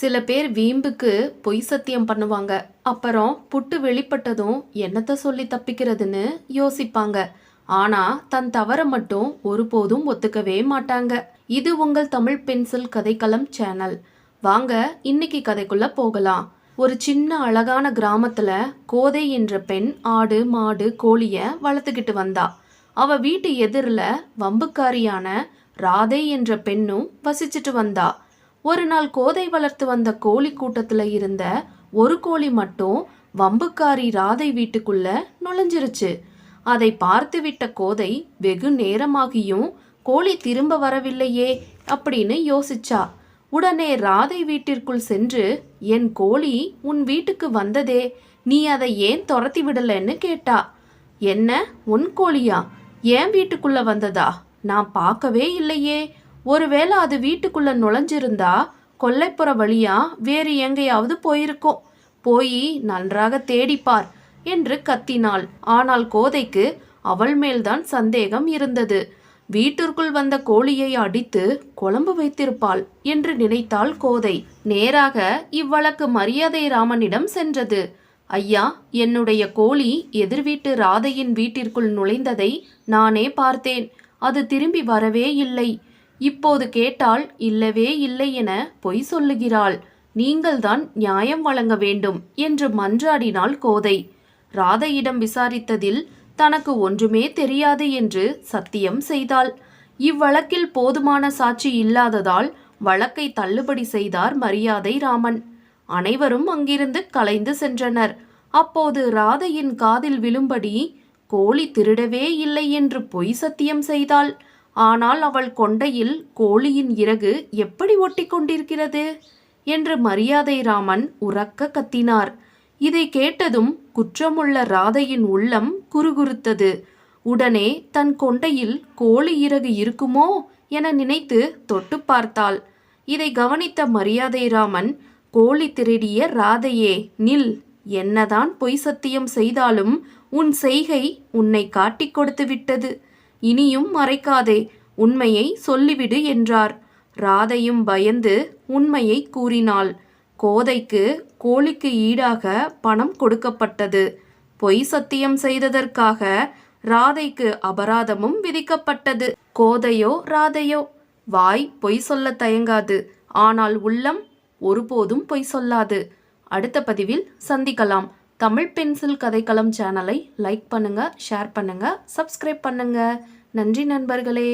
சில பேர் வீம்புக்கு பொய் சத்தியம் பண்ணுவாங்க. அப்புறம் புட்டு வெளிப்பட்டதும் என்னத்த சொல்லி தப்பிக்கிறதுன்னு யோசிப்பாங்க. ஆனா தன் தவற மட்டும் ஒருபோதும் ஒத்துக்கவே மாட்டாங்க. இது உங்கள் தமிழ் பென்சில் கதைக்களம் சேனல். வாங்க இன்னைக்கு கதைக்குள்ள போகலாம். ஒரு சின்ன அழகான கிராமத்துல கோதை என்ற பெண் ஆடு மாடு கோழிய வளர்த்துக்கிட்டு வந்தா. அவ வீட்டு எதிரில் வம்புக்காரியான ராதை என்ற பெண்ணும் வசிச்சுட்டு வந்தா. ஒரு நாள் கோதை வளர்த்து வந்த கோழி கூட்டத்தில் இருந்த ஒரு கோழி மட்டும் வம்புக்காரி ராதை வீட்டுக்குள்ள நுழைஞ்சிருச்சு. அதை பார்த்துவிட்ட கோதை வெகு நேரமாகியும் கோழி திரும்ப வரவில்லையே அப்படின்னு யோசிச்சா. உடனே ராதை வீட்டிற்குள் சென்று என் கோழி உன் வீட்டுக்கு வந்ததே நீ அதை ஏன் துரத்தி விடலன்னு கேட்டா. என்ன உன் கோழியா? ஏன் வீட்டுக்குள்ள வந்ததா? நான் பார்க்கவே இல்லையே. ஒருவேளை அது வீட்டுக்குள்ள நுழைஞ்சிருந்தா கொல்லைப்புற வழியா வேறு எங்கேயாவது போயிருக்கோம். போய் நன்றாக தேடிப்பார் என்று கத்தினாள். ஆனால் கோதைக்கு அவள் மேல்தான் சந்தேகம் இருந்தது. வீட்டிற்குள் வந்த கோழியை அடித்து குழம்பு வைத்திருப்பாள் என்று நினைத்தாள் கோதை. நேராக இவ்வழக்கு மரியாதை ராமனிடம் சென்றது. ஐயா என்னுடைய கோழி எதிர் வீட்டு ராதையின் வீட்டிற்குள் நுழைந்ததை நானே பார்த்தேன். அது திரும்பி வரவே இல்லை. இப்போது கேட்டால் இல்லவே இல்லை என பொய் சொல்லுகிறாள். நீங்கள்தான் நியாயம் வழங்க வேண்டும் என்று மன்றாடினாள் கோதை. ராதையிடம் விசாரித்ததில் தனக்கு ஒன்றுமே தெரியாது என்று சத்தியம் செய்தாள். இவ்வழக்கில் போதுமான சாட்சி இல்லாததால் வழக்கை தள்ளுபடி செய்தார் மரியாதை ராமன். அனைவரும் அங்கிருந்து கலைந்து சென்றனர். அப்போது ராதையின் காதில் விழும்படி கோழி திருடவே இல்லை என்று பொய் சத்தியம் செய்தாள். ஆனால் அவள் கொண்டையில் கோழியின் இறகு எப்படி ஒட்டி கொண்டிருக்கிறது என்று மரியாதை ராமன் உறக்க கத்தினார். இதை கேட்டதும் குற்றமுள்ள ராதையின் உள்ளம் குறுகுறுத்தது. உடனே தன் கொண்டையில் கோழி இறகு இருக்குமோ என நினைத்து தொட்டு பார்த்தாள். இதை கவனித்த மரியாதை ராமன் கோழி திருடிய ராதையே நில் என்னதான் பொய் சத்தியம் செய்தாலும் உன் செய்கை உன்னை காட்டிக் கொடுத்து விட்டது. இனியும் மறைக்காதே உண்மையை சொல்லிவிடு என்றார். ராதையும் பயந்து உண்மையை கூறினாள். கோதைக்கு கோழிக்கு ஈடாக பணம் கொடுக்கப்பட்டது. பொய் சத்தியம் செய்ததற்காக ராதைக்கு அபராதமும் விதிக்கப்பட்டது. கோதையோ ராதையோ வாய் பொய் சொல்ல தயங்காது. ஆனால் உள்ளம் ஒருபோதும் பொய் சொல்லாது. அடுத்த பதிவில் சந்திக்கலாம். தமிழ் பென்சில் கதைக்களம் சேனலை லைக் பண்ணுங்கள் ஷேர் பண்ணுங்கள் சப்ஸ்கிரைப் பண்ணுங்கள் நன்றி நண்பர்களே.